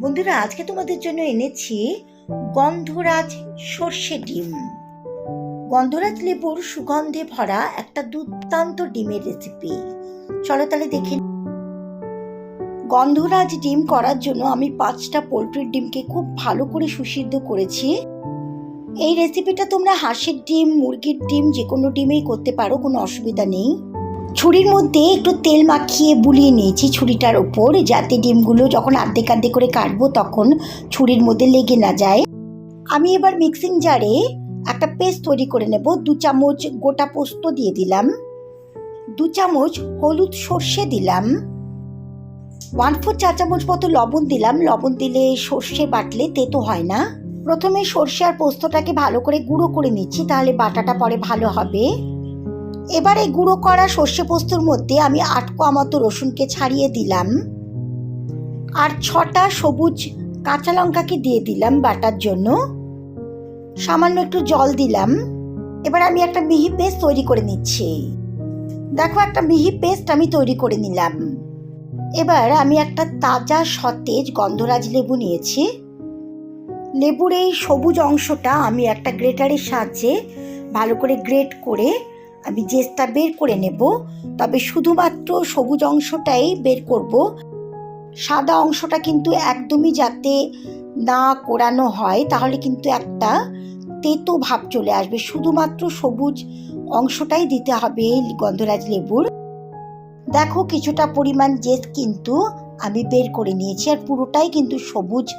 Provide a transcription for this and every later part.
বন্ধুরা, আজকে তোমাদের জন্য এনেছি গন্ধরাজ সর্ষে ডিম। গন্ধরাজ লেবুর সুগন্ধে ভরা একটা দুর্দান্ত ডিমের রেসিপি চলো তাহলে দেখে গন্ধরাজ ডিম করার জন্য আমি পাঁচটা পোলট্রির ডিমকে খুব ভালো করে সুসিদ্ধ করেছি। এই রেসিপিটা তোমরা হাঁসের ডিম, মুরগির ডিম যে কোনো ডিমেই করতে পারো, কোনো অসুবিধা নেই। ছুরির মধ্যে একটু তেল মাখিয়ে বুলিয়ে নিয়েছি ছুরিটার ওপর, যাতে ডিমগুলো যখন আর্ধেক আর্ধেক করে কাটবো তখন ছুরির মধ্যে লেগে না যায়। আমি এবার মিক্সিং জারে একটা পেস্ট তৈরি করে নেব, দু চামচ গোটা পোস্ত দিয়ে দিলাম, দু চামচ হলুদ সর্ষে দিলাম ওয়ান ফোর চা চামচ মতো লবণ দিলাম, লবণ দিলে সর্ষে বাটলে তেতো হয় না। প্রথমে সর্ষে আর পোস্তটাকে ভালো করে গুঁড়ো করে নিচ্ছি, তাহলে বাটাটা পরে ভালো হবে। এবার এই গুঁড়ো করা সর্ষে পোস্তর মধ্যে আমি আট কোয়া মতো রসুনকে ছাড়িয়ে দিলাম। আর ছটা সবুজ কাঁচা লঙ্কাকে দিয়ে দিলাম বাটার জন্য। সামান্য একটু জল দিলাম। এবার আমি একটা মিহি পেস্ট তৈরি করে নিচ্ছি। দেখো একটা মিহি পেস্ট আমি তৈরি করে নিলাম। এবার আমি একটা তাজা সতেজ গন্ধরাজ লেবু নিয়েছি। লেবুর এই সবুজ অংশটা আমি একটা গ্রেটারের সাহায্যে ভালো করে গ্রেট করে আমি জেসটা বের করে নেব, তবে শুধুমাত্র সবুজ অংশটাই বের করব। সাদা অংশটা কিন্তু একদমই যাতে না কোরানো হয়, তাহলে কিন্তু একটা তেতো ভাব চলে আসবে। শুধুমাত্র সবুজ অংশটাই দিতে হবে গন্ধরাজ লেবুর। দেখো কিছুটা পরিমাণ জেস কিন্তু আমি বের করে নিয়েছি, আর পুরোটাই কিন্তু সবুজ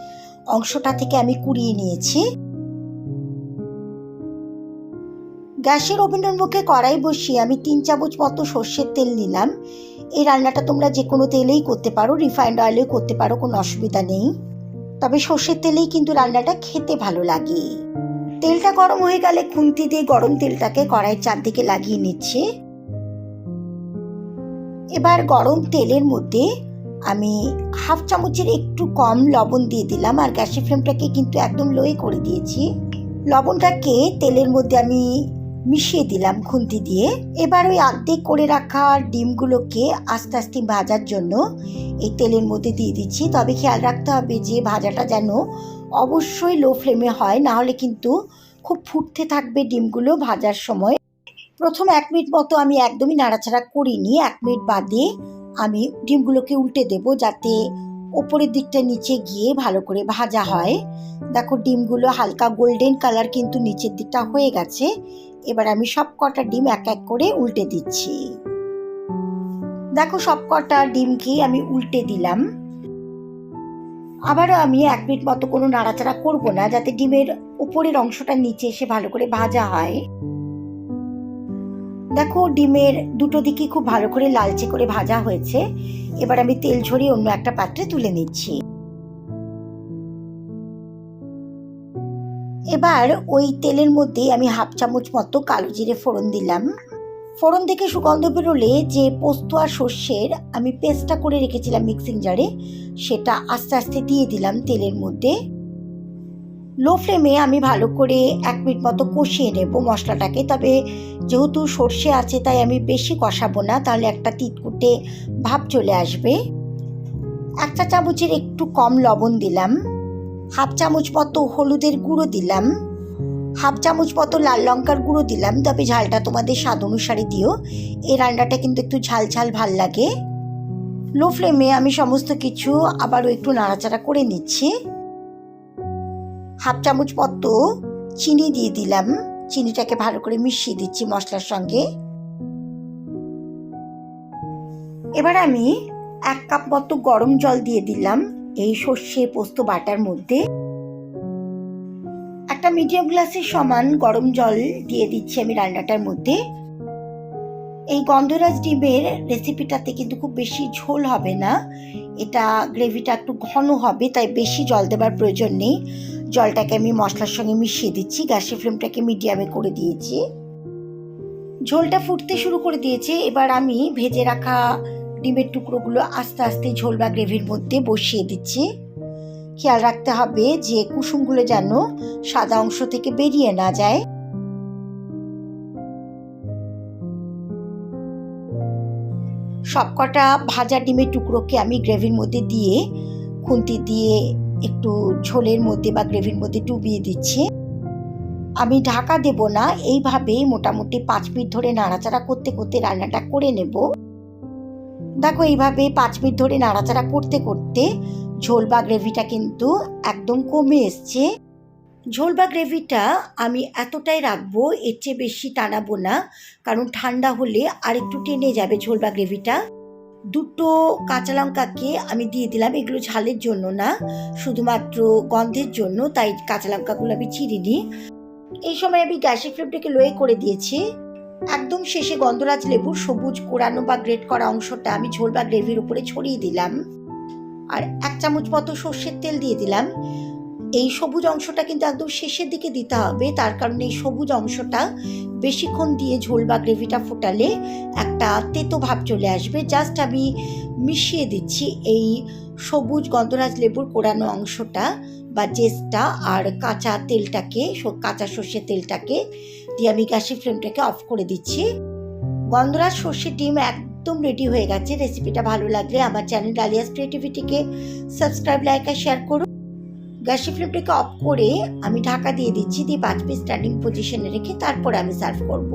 অংশটা থেকে আমি কুড়িয়ে নিয়েছি। গ্যাসের ওভেনের মুখে কড়াই বসিয়ে আমি তিন চামচ মতো সর্ষের তেল নিলাম। এই রান্নাটা তোমরা যে কোনো তেলেই করতে পারো রিফাইন্ড অয়েলেও করতে পারো, কোনো অসুবিধা নেই। তবে সর্ষের তেলেই কিন্তু রান্নাটা খেতে ভালো লাগে। তেলটা গরম হয়ে গেলে খুন্তি দিয়ে গরম তেলটাকে কড়াইয়ের চারদিকে লাগিয়ে নিচ্ছি। এবার গরম তেলের মধ্যে আমি হাফ চামচের একটু কম লবণ দিয়ে দিলাম, আর গ্যাসের ফ্লেমটাকে কিন্তু একদম লোয়ে করে দিয়েছি। লবণটাকে তেলের মধ্যে আমি মিশিয়ে দিলাম খুন্তি দিয়ে। এবার ওই আর্ধেক করে রাখা ডিমগুলোকে আস্তে আস্তে ভাজার জন্য এই তেলের মধ্যে দিয়ে দিচ্ছি। তবে খেয়াল রাখতে হবে যে ভাজাটা যেন অবশ্যই লো ফ্লেমে হয়, না হলে কিন্তু খুব ফুটতে থাকবে ডিমগুলো ভাজার সময়। প্রথম এক মিনিট মতো আমি একদমই নাড়াচাড়া করিনি। এক মিনিট বাদে আমি ডিমগুলোকে উল্টে দেব যাতে ওপরের দিকটা নিচে গিয়ে ভালো করে ভাজা হয়। দেখো, ডিমগুলো হালকা গোল্ডেন কালার কিন্তু নিচের দিকটা হয়ে গেছে। এবার আমি সব কটা ডিম এক এক করে উল্টে দিচ্ছি। দেখো সব কটা ডিমকে আমি উল্টে দিলাম। আবারও আমি এক মিনিট মতো কোনো নাড়াচাড়া করব না, যাতে ডিমের উপরের অংশটা নিচে এসে ভালো করে ভাজা হয়। দেখো ডিমের দুটো দিকে খুব ভালো করে লালচে করে ভাজা হয়েছে। এবার আমি তেল ঝরিয়ে অন্য একটা পাত্রে তুলে নিচ্ছি। এবার ওই তেলের মধ্যে আমি হাফ চামচ মতো কালো জিরে ফোড়ন দিলাম। ফোড়ন থেকে সুগন্ধ বেরোলে যে পোস্ত আর সর্ষের আমি পেস্টটা করে রেখেছিলাম মিক্সিং জারে, সেটা আস্তে আস্তে দিয়ে দিলাম তেলের মধ্যে। লো ফ্লেমে আমি ভালো করে এক মিনিট মতো কষিয়ে নেব মশলাটাকে। তবে যেহেতু সর্ষে আছে, তাই আমি বেশি কষাবো না, তাহলে একটা তিতকুটে ভাব চলে আসবে। একটা চামচের একটু কম লবণ দিলাম। হাফ চামচ মতো হলুদের গুঁড়ো দিলাম। হাফ চামচ মতো লাল লঙ্কার গুঁড়ো দিলাম, তবে ঝালটা তোমাদের স্বাদ অনুসারে দিও। এই রান্নাটা কিন্তু একটু ঝাল ঝাল ভালো লাগে। লো ফ্লেমে আমি সমস্ত কিছু আবারও একটু নাড়াচাড়া করে নিচ্ছি। হাফ চামচ মতো চিনি দিয়ে দিলাম। চিনিটাকে ভালো করে মিশিয়ে দিচ্ছি মশলার সঙ্গে। এবার আমি এক কাপ মতো গরম জল দিয়ে দিলাম। এই সর্ষে পোস্ত বাটার মধ্যে একটা মিডিয়াম গ্লাসের সমান গরম জল দিয়ে দিচ্ছি আমি রান্নাটার মধ্যে। এই গন্ধরাজ ডিমের রেসিপিটাতে কিন্তু খুব বেশি ঝোল হবে না। এটা গ্রেভিটা একটু ঘন হবে, তাই বেশি জল দেবার প্রয়োজন নেই। জলটাকে আমি মশলার সঙ্গে মিশিয়ে দিচ্ছি, গ্যাসের ফ্লেমটাকে মিডিয়ামে করে দিয়েছি। ঝোলটা ফুটতে শুরু করে দিয়েছে, এবার আমি ভেজে রাখা ডিমের টুকরোগুলো আস্তে আস্তে ঝোল বা গ্রেভির মধ্যে বসিয়ে দিচ্ছি। খেয়াল রাখতে হবে যে কুসুমগুলো যেন সাদা অংশ থেকে বেরিয়ে না যায়। সবকটা ভাজা ডিমের টুকরোকে আমি গ্রেভির মধ্যে দিয়ে, খুন্তি দিয়ে একটু ঝোলের মধ্যে বা গ্রেভির মধ্যে ডুবিয়ে দিচ্ছি। আমি ঢাকা দেব না, এইভাবেই মোটামুটি পাঁচ মিনিট ধরে নাড়াচাড়া করতে করতে রান্নাটা করে নেব। দেখো, এইভাবে পাঁচ মিনিট ধরে নাড়াচাড়া করতে করতে ঝোল বা গ্রেভিটা কিন্তু একদম কমে এসছে। ঝোল বা গ্রেভিটা আমি এতটাই রাখব, এর চেয়ে বেশি টানাবো না, কারণ ঠান্ডা হলে আরেকটু টেনে যাবে ঝোল বা গ্রেভিটা। দুটো কাঁচা লঙ্কাকে আমি দিয়ে দিলাম, এগুলো ঝালের জন্য না, শুধুমাত্র গন্ধের জন্য, তাই কাঁচা লঙ্কাগুলো আমি চিরিনি। এই সময় আমি গ্যাসের ফ্লেমটাকে লোয়ে করে দিয়েছি। একদম শেষে গন্ধরাজ লেবুর সবুজ কোরানো বা গ্রেট করা অংশটা আমি ঝোল বা গ্রেভির উপরে ছড়িয়ে দিলাম। আর এক চামচ মতো সর্ষের তেল দিয়ে দিলাম। এই সবুজ অংশটা কিন্তু একদম শেষের দিকে দিতে হবে। তার কারণে এই সবুজ অংশটা বেশিক্ষণ দিয়ে ঝোল বা গ্রেভিটা ফোটালে একটা তেতো ভাব চলে আসবে। জাস্ট আমি মিশিয়ে দিচ্ছি এই সবুজ গন্ধরাজ লেবুর কোরানো অংশটা বা জেসটা আর কাঁচা তেলটাকে কাঁচা সর্ষের তেলটাকে দিয়ে আমি গ্যাসের ফ্লেমটাকে অফ করে দিচ্ছি। গন্ধরাজ সর্ষের ডিম একদম রেডি হয়ে গেছে। রেসিপিটা ভালো লাগলে আমার চ্যানেল ডালিয়াস ক্রিয়েটিভিটিকে সাবস্ক্রাইব, লাইক আর শেয়ার করুন। গ্যাসের ফ্লেমটাকে অফ করে আমি ঢাকা দিয়ে দিচ্ছি, দিয়ে পাঁচ স্ট্যান্ডিং পজিশনে রেখে তারপরে আমি সার্ভ করব।